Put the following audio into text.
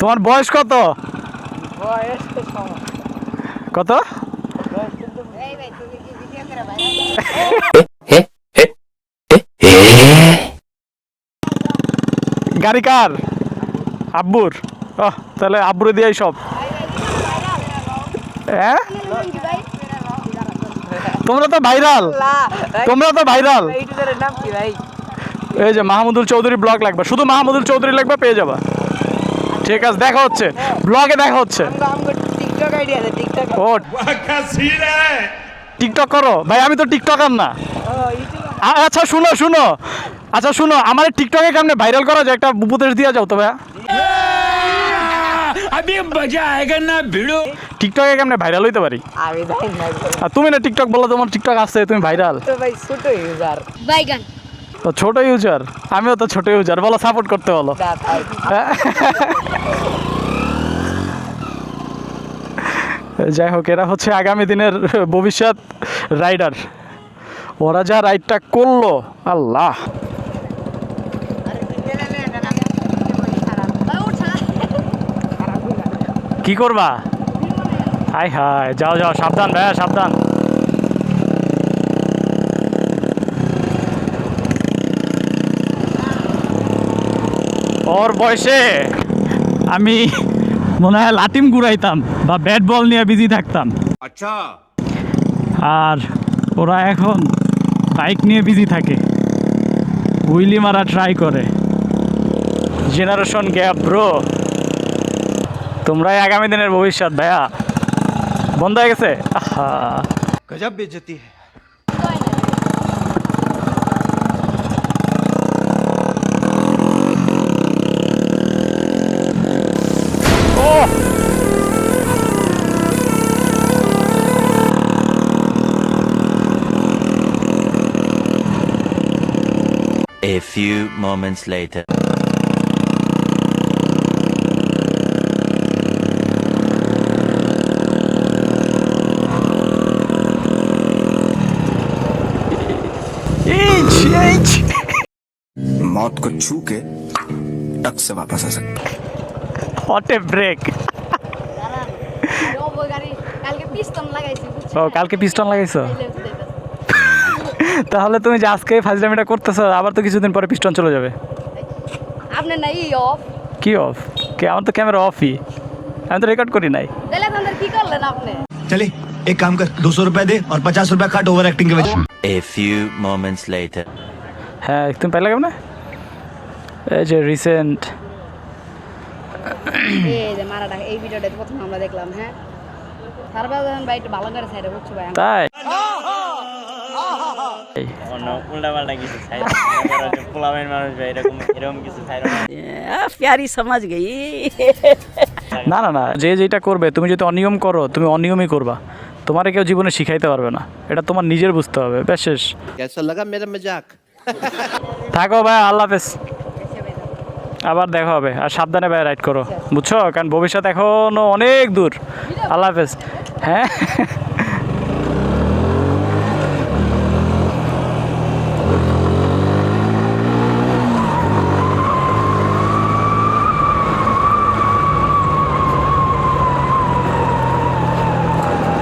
তোমার বয়স কত? কত? গাড়ি কার? আব্বুর। ও তাহলে আব্বুরে দিয়াই সব। হ্যাঁ? তোমরা তো ভাইরাল। তোমরা তো ভাইরাল। এই যে মাহমুদুল চৌধুরী ব্লগ লাগবে। শুধু মাহমুদুল চৌধুরী লাগবে পেয়ে যাবা। ঠিক আছে দেখা হচ্ছে। ব্লগে দেখা হচ্ছে। ও টিকটক করো। ভাই আমি তো টিকটকার না। আচ্ছা শুনো শুনো। আচ্ছা শুনো আমার টিকটকের কারণে ভাইরাল করা যায়? একটা উপদেশ দিয়ে যাও তো ভাইয়া। টিকটকে কেমনে ভাইরাল হইতে পারি? আর তুমি না টিকটক বলো তোমার টিকটক আসছে তুমি ভাইরাল ভাই ছোট ইউজার বাইগান তো ছোট ইউজার আমিও তো ছোট ইউজার বলো সাপোর্ট করতে বলো। হ্যাঁ? যাই হোক এরা হচ্ছে আগামী দিনের ভবিষ্যৎ রাইডার ওরা যা রাইডটা করল আল্লাহ। কি করবা? হাই হাই যাও যাও সাবধান ভাইয়া সাবধান। ওর বয়সে আমি মনে হয় লাতিম ঘুরাইতাম বা ব্যাট বল নিয়ে বিজি থাকতাম। আচ্ছা। আর ওরা এখন বাইক নিয়ে বিজি থাকে। উইলি মারা ট্রাই করে। জেনারেশন গ্যাপ ব্রো তোমরাই আগামী দিনের ভবিষ্যৎ ভাইয়া। বন্ধ হয়ে গেছে? গজব বেজতি হ্যাঁ A few moments later. Inch inch मौत को छू के टक से वापस आ सकते হট এ ব্রেক গাড়ি কালকে পিস্তন লাগাইছি বুঝছো ও কালকে পিস্টন লাগাইছো তাইলে হচ্ছে দেখো। তাহলে তুমি যে আজকে ফাজলামিটা করতেছো আবার তো কিছুদিন পরে পিস্টন চলে যাবে আপনার নাই অফ কি অফ কে আমার তো ক্যামেরা অফই আমি তো রেকর্ড করি নাই তাহলে আপনাদের কি করলেন আপনি चले एक काम कर दो सौ रुपए दे और पचास रुपए काट ओवर एक्टिंग के वजह A few moments later. হ্যাঁ তুমি পাইলে কেমন এই যে রিসেন্ট এই যে মারাটা এই ভিডিওটা প্রথম আমরা দেখলাম হ্যাঁ তারপর যখন ভাই একটু ভালো করে সাইডে বুঝছো ভাই তাই না না। না যে যেটা করবে তুমি যদি অনিয়ম করো তুমি অনিয়মই করবা। তোমারে কেউ জীবনে শিখাইতে পারবে না। এটা তোমার নিজের বুঝতে হবে ব্যাস শেষ। থাকো ভাই আল্লাহ হাফেজ। আবার দেখা হবে আর সাবধানে ভাই রাইড করো। বুঝছ? কারণ ভবিষ্যৎ এখনও অনেক দূর। আল্লাহ হাফেজ। হ্যাঁ?